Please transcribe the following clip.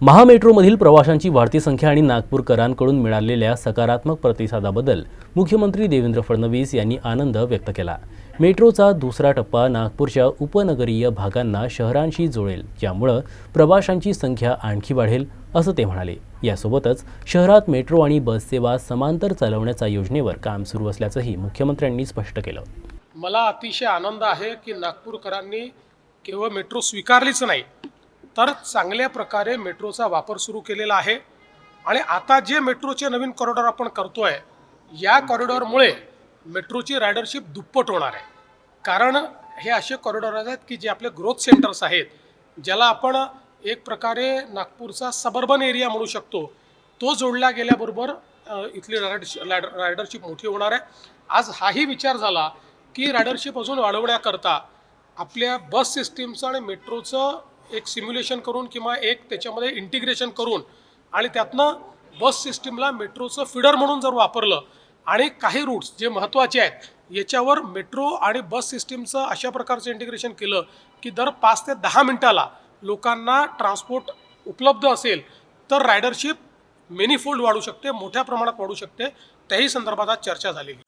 महामेट्रोमधील प्रवाशांची वाढती संख्या आणि नागपूरकरांकडून मिळालेल्या सकारात्मक प्रतिसादाबद्दल मुख्यमंत्री देवेंद्र फडणवीस यांनी आनंद व्यक्त केला. मेट्रोचा दुसरा टप्पा नागपूरच्या उपनगरीय भागांना शहरांशी जोडेल ज्यामुळं प्रवाशांची संख्या आणखी वाढेल असं ते म्हणाले. यासोबतच शहरात मेट्रो आणि बससेवा समांतर चालवण्याच्या योजनेवर काम सुरू असल्याचंही मुख्यमंत्र्यांनी स्पष्ट केलं. मला अतिशय आनंद आहे की नागपूरकरांनी केवळ मेट्रो स्वीकारलीच नाही तर चांगल्या प्रकारे मेट्रोचा वापर सुरू केलेला आहे. आणि आता जे मेट्रोचे नवीन कॉरिडॉर आपण करतोय या कॉरिडॉरमुळे मेट्रोची रायडरशिप दुप्पट होणार आहे. कारण हे असे कॉरिडॉर आहेत की जे आपले ग्रोथ सेंटर्स आहेत ज्याला आपण एक प्रकारे नागपूरचा सबर्बन एरिया म्हणू शकतो. तो जोडला गेल्याबरोबर इथली रायडरशिप रायडरशिप मोठी होणार आहे. आज हाही विचार झाला की रायडरशिप अजून वाढवण्याकरता आपल्या बस सिस्टीमचं आणि मेट्रोचं एक सिम्युलेशन करून किंवा एक त्याच्यामध्ये इंटिग्रेशन करून आणि त्यातनं बस सिस्टीमला मेट्रोचं फिडर म्हणून जर वापरलं आणि काही रूट्स जे महत्त्वाचे आहेत याच्यावर मेट्रो आणि बस सिस्टीमचं अशा प्रकारचं इंटिग्रेशन केलं की दर पाच ते दहा मिनटाला लोकांना ट्रान्सपोर्ट उपलब्ध असेल तर रायडरशिप मेनीफोल्ड वाढू शकते मोठ्या प्रमाणात वाढू शकते. त्याही संदर्भात आज चर्चा झालेली